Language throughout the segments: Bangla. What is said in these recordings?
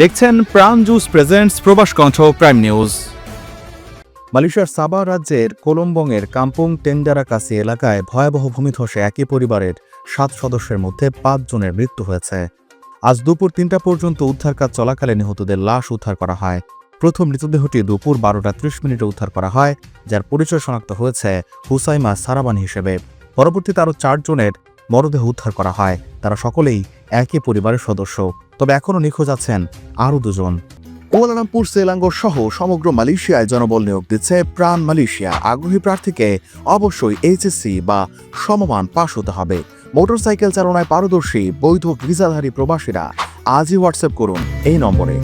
দেখছেন প্রাণ জুস প্রেজেন্টস প্রবাস কণ্ঠ প্রাইম নিউজ মালয়েশিয়ার সাবা রাজ্যের কোলম্বংয়ের কাম্পুং টেন্ডারাকাসি এলাকায় ভয়াবহ ভূমিধসে একই পরিবারের সাত সদস্যের মধ্যে পাঁচ জনের মৃত্যু হয়েছে। আজ দুপুর তিনটা পর্যন্ত উদ্ধার কাজ চলাকালে নিহতদের লাশ উদ্ধার করা হয়। প্রথম মৃতদেহটি দুপুর বারোটা ত্রিশ মিনিটে উদ্ধার করা হয়, যার পরিচয় শনাক্ত হয়েছে হুসাইমা সারাবান হিসেবে। পরবর্তীতে আরও চারজনের মরদেহ উদ্ধার করা হয়। তারা সকলেই একই পরিবারের সদস্য। তবে এখনও নিখোঁজ আছেন আরও দুজন। কুয়ালালামপুর, সেলাঙ্গর সহ সমগ্র মালয়েশিয়ায় জনবল নিয়োগ দিচ্ছে প্রাণ মালয়েশিয়া। আগ্রহী প্রার্থীকে অবশ্যই এইচএসসি বা সমমান পাশ হতে হবে। মোটরসাইকেল চালনায় পারদর্শী, বৈধ ভিসাধারী প্রবাসীরা আজই হোয়াটসঅ্যাপ করুন এই নম্বরে।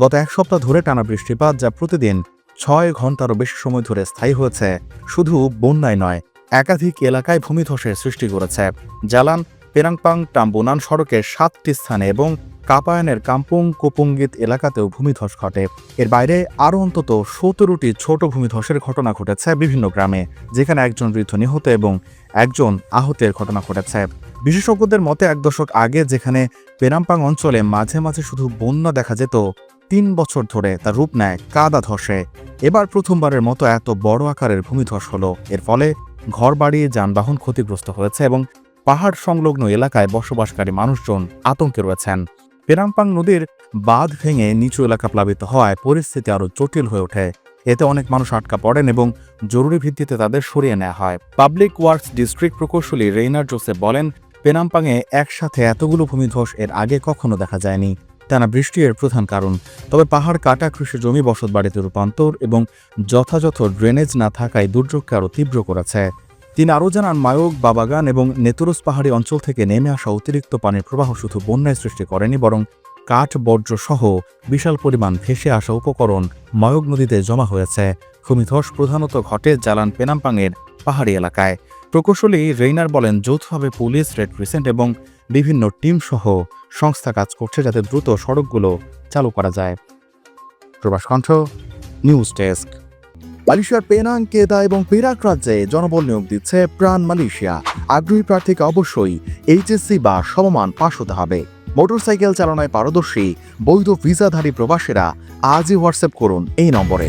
গত এক সপ্তাহ ধরে টানা বৃষ্টিপাত যা প্রতিদিন ছয় ঘন্টারও বেশি সময় ধরে স্থায়ী হয়েছে, শুধু বন্যায় নয়, একাধিক এলাকায় ভূমিধসের সৃষ্টি করেছে। জালান পেরাংপাং টাম্বুনান সড়কের সাতটি স্থানে এবং কাপায়নের কাম্পুং কুপুঙ্গিত এলাকাতেও ভূমিধস ঘটে। এর বাইরে আরও অন্তত সতেরোটি ছোট ভূমিধসের ঘটনা ঘটেছে বিভিন্ন গ্রামে, যেখানে একজন বৃদ্ধ নিহত এবং একজন আহতের ঘটনা ঘটেছে। বিশেষজ্ঞদের মতে, এক দশক আগে যেখানে পেরাম্পাং অঞ্চলে মাঝে মাঝে শুধু বন্যা দেখা যেত, তিন বছর ধরে তার রূপ নেয় কাদা ধসে। এবার প্রথমবারের মতো এত বড় আকারের ভূমিধস হলো। এর ফলে ঘরবাড়ি, যানবাহন ক্ষতিগ্রস্ত হয়েছে এবং পাহাড় সংলগ্ন এলাকায় বসবাসকারী মানুষজন আতঙ্কে রয়েছেন। পেরাম্পাং নদীর বাঁধ ভেঙে নিচু এলাকা প্লাবিত হওয়ায় পরিস্থিতি আরও জটিল হয়ে ওঠে। এতে অনেক মানুষ আটকা পড়েন এবং জরুরি ভিত্তিতে তাদের সরিয়ে নেওয়া হয়। পাবলিক ওয়ার্কস ডিস্ট্রিক্ট প্রকৌশলী রেইনার জোসেফ বলেন পেনাম্পাংয়ে একসাথে এতগুলো ভূমিধ্বস এর আগে কখনো দেখা যায়নি। টানা বৃষ্টি এর প্রধান কারণ। তবে পাহাড় কাটা কৃষি জমি বসত বাড়িতে রূপান্তর এবং যথাযথ ড্রেনেজ না থাকায় দুর্যোগকে আরও তীব্র করেছে। তিনি আরও জানান মায়োগ বাবাগান এবং নেতুরস পাহাড়ি অঞ্চল থেকে নেমে আসা অতিরিক্ত পানির প্রবাহ শুধু বন্যায় সৃষ্টি করেনি, বরং কাঠ, বর্জ্য সহ বিশাল পরিমাণ ভেসে আসা উপকরণ ময়গ নদীতে জমা হয়েছে। ভূমিধস প্রধানত ঘটে জালান পেনাম্পাংয়ের পাহাড়ি এলাকায়। প্রকৌশলী রেইনার বলেন, যৌথভাবে পুলিশ, রেড ক্রিসেন্ট এবং বিভিন্ন টিম সহ সংস্থা কাজ করছে যাতে দ্রুত সড়কগুলো চালু করা যায়। প্রবাস কণ্ঠ, নিউজ ডেস্ক। মালয়েশিয়ার পেনাং, কেদা এবং পেরাক রাজ্যে জনবল নিয়োগ দিচ্ছে প্রাণ মালয়েশিয়া। আগ্রহী প্রার্থীকে অবশ্যই এইচএসসি বা সমমান পাশ হতে হবে। মোটরসাইকেল চালনায় পারদর্শী, বৈধ ভিসাধারী প্রবাসীরা আজই হোয়াটসঅ্যাপ করুন এই নম্বরে।